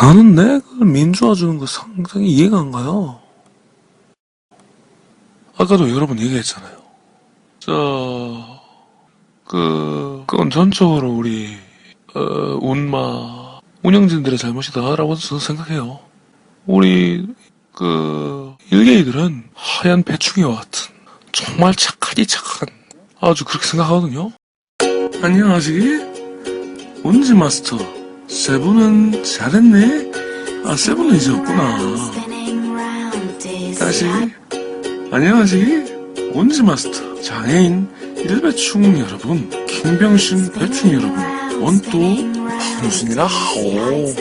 나는 내가 민주화 주는 거 상당히 이해가 안 가요. 아까도 여러 번 얘기했잖아요. 저, 그, 그건 전적으로 우리, 어, 운마, 운영진들의 잘못이다라고 저는 생각해요. 우리, 그, 일개이들은 하얀 배추기와 같은, 정말 착하디 착한, 아주 그렇게 생각하거든요. 안녕하시기? 운지 마스터. 세븐은 잘했네? 아, 세븐은 이제 없구나. 다시. 안녕하시기? 온지 마스터. 장애인 일배충 여러분, 김병신 배충 여러분, 원또 황순이라 하오.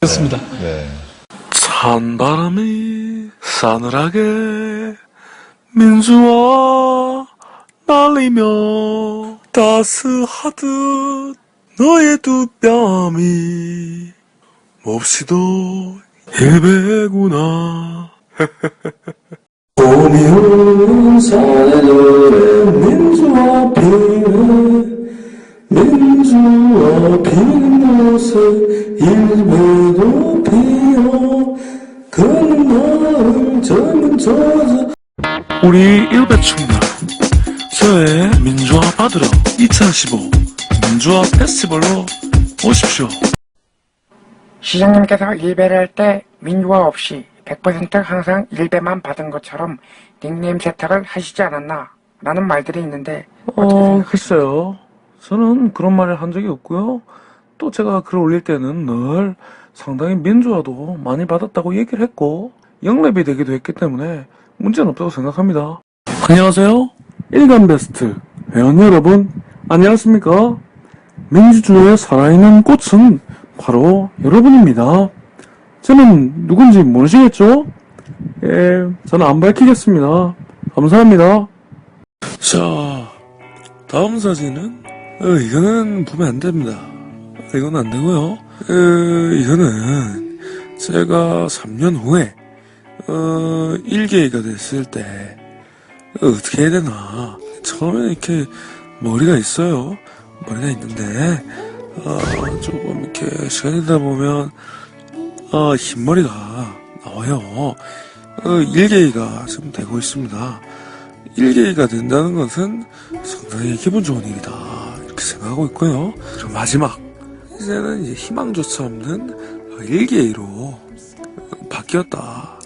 됐습니다. 네. 찬바람이 싸늘하게 민주와 날리며 따스하듯 너의 두 뺨이 몹시도 일배구나. 봄이 오는 산에들의 민주와 피는 민주와 피는 곳에 일배도 피어. 그 마을 젊은 저자 우리 일배충들 새해 민주화 받으러 2015 민주화 페스티벌로 오십시오 시장님께서 일배를 할 때 민주화 없이 100% 항상 일배만 받은 것처럼 닉네임 세탁을 하시지 않았나 라는 말들이 있는데 어떻게 어? 글쎄요. 저는 그런 말을 한 적이 없고요. 또 제가 글을 올릴 때는 늘 상당히 민주화도 많이 받았다고 얘기를 했고 영랩이 되기도 했기 때문에 문제는 없다고 생각합니다. 안녕하세요. 일간 베스트 회원 여러분 안녕하십니까? 민주주의의 살아있는 꽃은 바로 여러분입니다. 저는 누군지 모르시겠죠? 예, 저는 안 밝히겠습니다. 감사합니다. 자, 다음 사진은 어, 이거는 보면 안 됩니다. 이건 안 되고요. 어, 이거는 제가 3년 후에 어, 1개가 됐을 때 어, 떻게 해야 되나 처음에 이렇게 머리가 있어요. 머리가 있는데 어, 조금 이렇게 시간이 되다 보면 어, 흰머리가 나와요. 어, 1개가 지금 되고 있습니다. 1개가 된다는 것은 상당히 기분 좋은 일이다. 이렇게 생각하고 있고요. 그리고 마지막. 이제는 이제 희망조차 없는 1개로 바뀌었다.